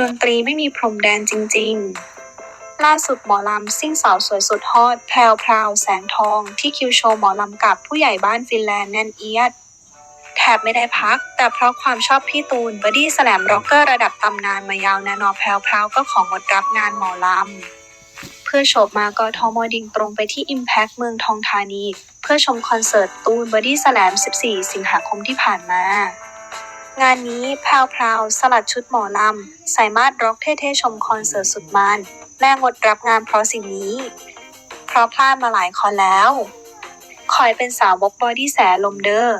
ดนตรีไม่มีพรมแดนจริง ๆ ล่าสุดหมอลำซิ่งสาวสวยสุดฮอตแพรวพราวแสงทอง ที่คิวโชว์หมอลำกับผู้ใหญ่บ้านฟินแลนด์แน่นเอียด แทบไม่ได้พัก แต่เพราะความชอบพี่ตูนบอดี้แสลมร็อกเกอร์ระดับตำนานมายาวนานอแพรวพราวก็ของงดรับงานหมอลำ เพื่อโฉบมากทมดิ่งตรงไปที่ Impact เมืองทองธานี เพื่อชมคอนเสิร์ตตูนบอดี้แสลม 14 สิงหาคมที่ผ่านมา งานนี้แพรวๆสลัดชุดหมอลำใส่มาดร็อกเท่ๆชมคอนเสิร์ตสุดมันแม่งดรับงานเพราะสิ่งนี้ เพราะพลาดมาหลายคอนแล้ว คอยเป็นสาวบกบอดี้แสลมเดอร์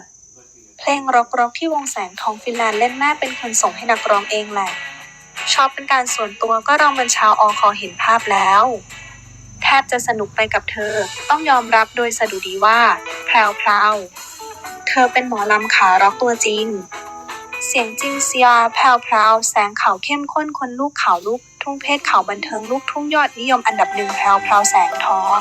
เพลงร็อกๆที่วงแสงทองฟินแลนด์เล่นแม่เป็นคนส่งให้นักร้องเองแหละ ชอบเป็นการส่วนตัวก็เรามันชาวออคอเห็นภาพแล้ว แทบจะสนุกไปกับเธอ ต้องยอมรับโดยสะดุดีว่า แพรวพราวเธอเป็นหมอลำขาร็อกตัวจริง เสียงจินเซียแพรวพราวแสงขาวเข้มข้นคนลูกขาวลูกทุ่งเพศขาวบันเทิงลูกทุ่งยอดนิยมอันดับหนึ่งแพรวพราวแสงทอง